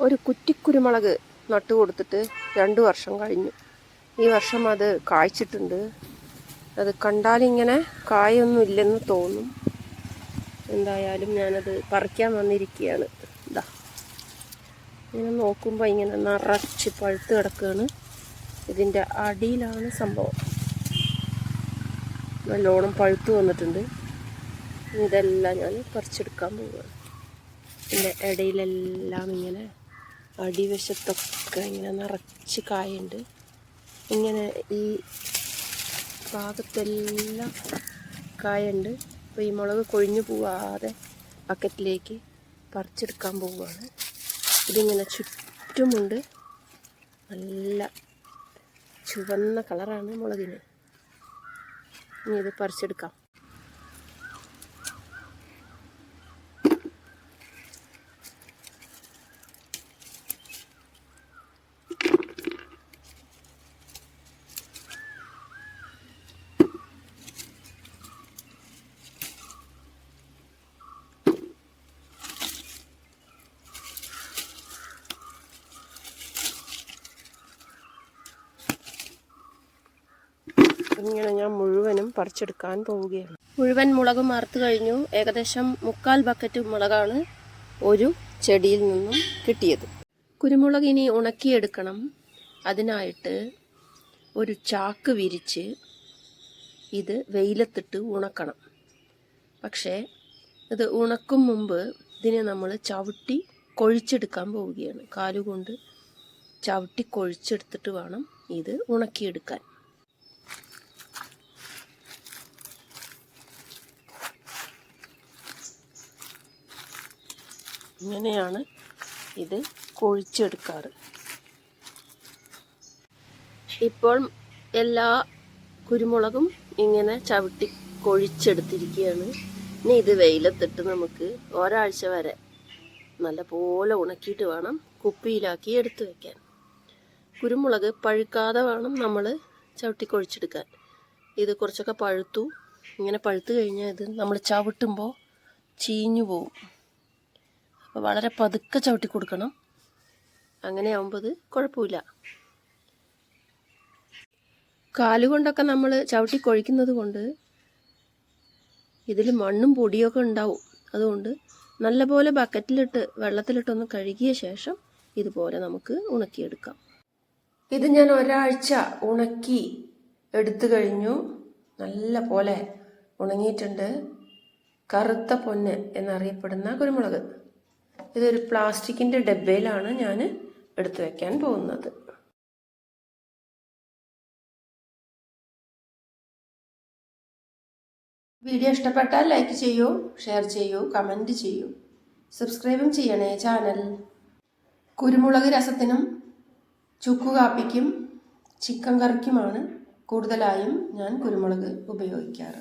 ഒരു കുറ്റിക്കുരുമുളക് നട്ടു കൊടുത്തിട്ട് രണ്ട് വർഷം കഴിഞ്ഞു. ഈ വർഷം അത് കായ്ച്ചിട്ടുണ്ട്. അത് കണ്ടാലിങ്ങനെ കായൊന്നും ഇല്ലെന്ന് തോന്നും. എന്തായാലും ഞാനത് പറിക്കാൻ വന്നിരിക്കുകയാണ്. ഇതാ ഇങ്ങനെ നോക്കുമ്പോൾ ഇങ്ങനെ നിറച്ച് പഴുത്ത് കിടക്കുകയാണ്. ഇതിന്റെ അടിയിലാണ് സംഭവം. നല്ലോണം പഴുത്ത് വന്നിട്ടുണ്ട്. ഇതെല്ലാം ഞാൻ പറിച്ചെടുക്കാൻ പോവുകയാണ്. ഇതിന്റെ ഇടയിലെല്ലാം ഇങ്ങനെ അടിവശത്തൊക്കെ ഇങ്ങനെ നിറച്ച് കായുണ്ട്. ഇങ്ങനെ ഈ ഭാഗത്തെല്ലാം കായുണ്ട്. അപ്പോൾ ഈ മുളക് കൊഴിഞ്ഞു പോവാതെ ബക്കറ്റിലേക്ക് പറിച്ചെടുക്കാൻ പോവുകയാണ്. ഇതിങ്ങനെ ചുറ്റുമുണ്ട്. നല്ല ചുവന്ന കളറാണ് മുളകിന്. ഇനി ഇത് പറിച്ചെടുക്കാം. ഇങ്ങനെ ഞാൻ മുഴുവനും പറിച്ചെടുക്കാൻ പോവുകയാണ്. മുഴുവൻ മുളക് മാർത്ത് കഴിഞ്ഞു. ഏകദേശം മുക്കാൽ ബക്കറ്റ് മുളകാണ് ഒരു ചെടിയിൽ നിന്നും കിട്ടിയത്. കുരുമുളക് ഇനി ഉണക്കിയെടുക്കണം. അതിനായിട്ട് ഒരു ചാക്ക് വിരിച്ച് ഇത് വെയിലത്തിട്ട് ഉണക്കണം. പക്ഷേ ഇത് ഉണക്കും മുമ്പ് ഇതിനെ നമ്മൾ ചവിട്ടി കൊഴിച്ചെടുക്കാൻ പോവുകയാണ്. കാലുകൊണ്ട് ചവിട്ടി കൊഴിച്ചെടുത്തിട്ട് വേണം ഇത് ഉണക്കിയെടുക്കാൻ. ഇങ്ങനെയാണ് ഇത് കൊഴിച്ചെടുക്കാറ്. ഇപ്പോൾ എല്ലാ കുരുമുളകും ഇങ്ങനെ ചവിട്ടി കൊഴിച്ചെടുത്തിരിക്കുകയാണ്. ഇനി ഇത് വെയിലത്തിട്ട് നമുക്ക് ഒരാഴ്ച വരെ നല്ല പോലെ ഉണക്കിയിട്ട് വേണം കുപ്പിയിലാക്കി എടുത്തു വയ്ക്കാൻ കുരുമുളക് പഴുക്കാതെ വേണം നമ്മൾ ചവിട്ടി കൊഴിച്ചെടുക്കാൻ. ഇത് കുറച്ചൊക്കെ പഴുത്തു. ഇങ്ങനെ പഴുത്തു കഴിഞ്ഞാൽ ഇത് നമ്മൾ ചവിട്ടുമ്പോൾ ചീഞ്ഞു പോവും. അപ്പോൾ വളരെ പതുക്കെ ചവിട്ടി കൊടുക്കണം. അങ്ങനെ ആവുമ്പോൾ കുഴപ്പമില്ല. കാലുകൊണ്ടൊക്കെ നമ്മൾ ചവിട്ടി കൊഴിക്കുന്നത് കൊണ്ട് ഇതിൽ മണ്ണും പൊടിയൊക്കെ ഉണ്ടാവും. അതുകൊണ്ട് നല്ലപോലെ ബക്കറ്റിലിട്ട് വെള്ളത്തിലിട്ടൊന്ന് കഴുകിയ ശേഷം ഇതുപോലെ നമുക്ക് ഉണക്കിയെടുക്കാം. ഇത് ഞാൻ ഒരാഴ്ച ഉണക്കി എടുത്തു കഴിഞ്ഞു. നല്ല പോലെ ഉണങ്ങിയിട്ടുണ്ട്. കറുത്ത പൊന്ന് എന്നറിയപ്പെടുന്ന കുരുമുളക്. ഇതൊരു പ്ലാസ്റ്റിക്കിന്റെ ഡബ്ബയിലാണ് ഞാൻ എടുത്തു വയ്ക്കാൻ പോകുന്നത്. വീഡിയോ ഇഷ്ടപ്പെട്ടാൽ ലൈക്ക് ചെയ്യൂ ഷെയർ ചെയ്യൂ കമന്റ് ചെയ്യൂ. സബ്സ്ക്രൈബും ചെയ്യണേ ചാനൽ. കുരുമുളക് രസത്തിനും ചുക്കുകാപ്പിക്കും ചിക്കൻ കറിക്കുമാണ് കൂടുതലായും ഞാൻ കുരുമുളക് ഉപയോഗിക്കാറ്.